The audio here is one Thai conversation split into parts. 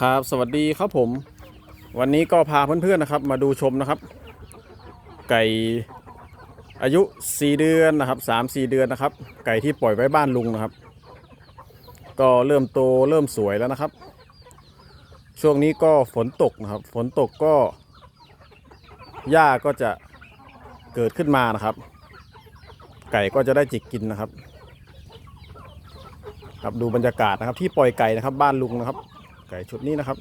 ครับสวัสดีครับผม วันนี้ก็พาเพื่อนๆนะครับ มาดูชมนะครับ ไก่อายุ 4 เดือนนะครับ3-4 เดือนนะครับ ไก่ที่ปล่อยไว้บ้านลุงนะครับ ก็เริ่มโตเริ่มสวยแล้วนะครับ ช่วงนี้ก็ฝนตกนะครับ ฝนตกก็หญ้าก็จะเกิดขึ้นมานะครับ ไก่ก็จะได้จิกกินนะครับครับดูบรรยากาศนะครับ ที่ปล่อยไก่นะครับ บ้านลุงนะครับ ไก่ชุดนี้นะครับ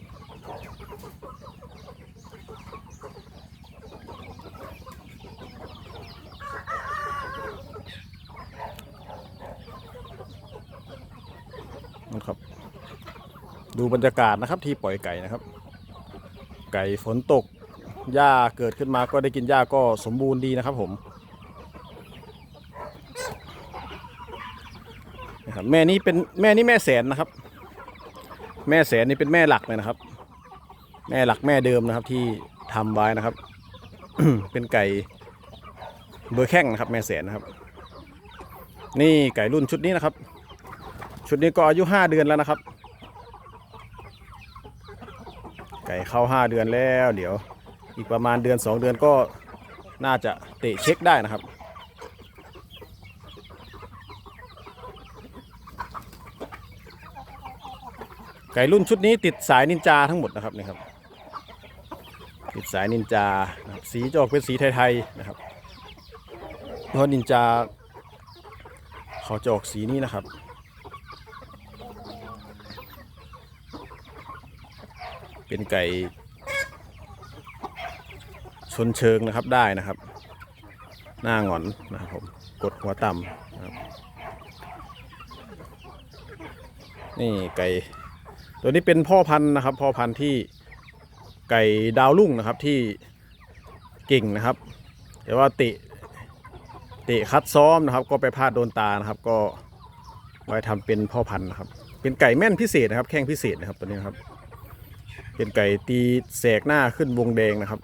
นะครับ ดูบรรยากาศนะครับที่ปล่อยไก่นะครับ ไก่ฝนตกหญ้าเกิดขึ้นมาก็ได้กินหญ้าก็สมบูรณ์ดีนะครับผมนะครับแม่นี้เป็นแม่นี้แม่แสนนะครับ แม่แสนนี่เป็นแม่หลักเลยนะครับ แม่หลักแม่เดิมนะครับ ที่ทำไว้นะครับ เป็นไก่เบอร์แข้งนะครับ แม่แสนนะครับ นี่ไก่รุ่นชุดนี้นะครับ ชุดนี้ก็อายุห้าเดือนแล้วนะครับ ไก่เข้าห้าเดือนแล้ว เดี๋ยว อีกประมาณเดือนสองเดือนก็น่าจะเตะเช็คได้นะครับ ไก่รุ่นชุดนี้ติดสายนินจาทั้งหมดนะครับนี่ครับ ติดสายนินจานะครับสีจะออกเป็นสีไทยๆนะครับเพราะนินจาเขาจะออกสีนี้นะครับเป็นไก่ชนเชิงนะครับได้นะครับ หน้าหงอนนะครับผมกดหัวต่ำนะครับนี่ไก่ ตัวนี้เป็นพ่อพันธุ์นะครับ พ่อพันธุ์ที่ไก่ดาวรุ่งนะครับที่เก่งนะครับ แต่ว่าเตะเตะคัดซ้อมนะครับ ก็ไปพลาดโดนตานะครับ ก็ไว้ทำเป็นพ่อพันธุ์นะครับ เป็นไก่แม่นพิเศษนะครับ แข้งพิเศษนะครับตัวนี้นะครับ เป็นไก่ตีแสกหน้าขึ้นวงแดงนะครับ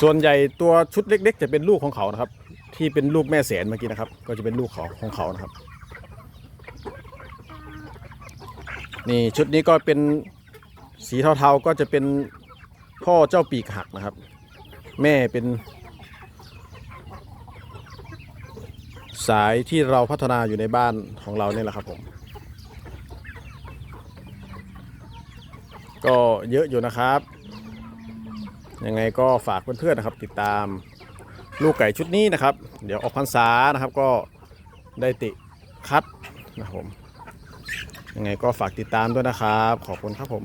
ส่วนใหญ่ตัวชุดเล็ก ๆ จะเป็นลูกของเขานะครับ ที่เป็นลูกแม่แสนเมื่อกี้นะครับ ก็จะเป็นลูกเขาของเขานะครับ นี่ชุดนี้ก็เป็นสีเทาๆก็จะเป็นพ่อเจ้าปีกหักนะครับ แม่เป็น สายที่เราพัฒนาอยู่ในบ้านของเราเนี่ยแหละครับผม ก็เยอะอยู่นะครับ ยังไงก็ฝากเพื่อนๆนะครับ ติดตามลูกไก่ชุดนี้นะครับ เดี๋ยวออกพรรษานะครับก็ได้ติคัดนะครับผม ยังไงก็ฝากติดตามด้วยนะครับ ขอบคุณครับผม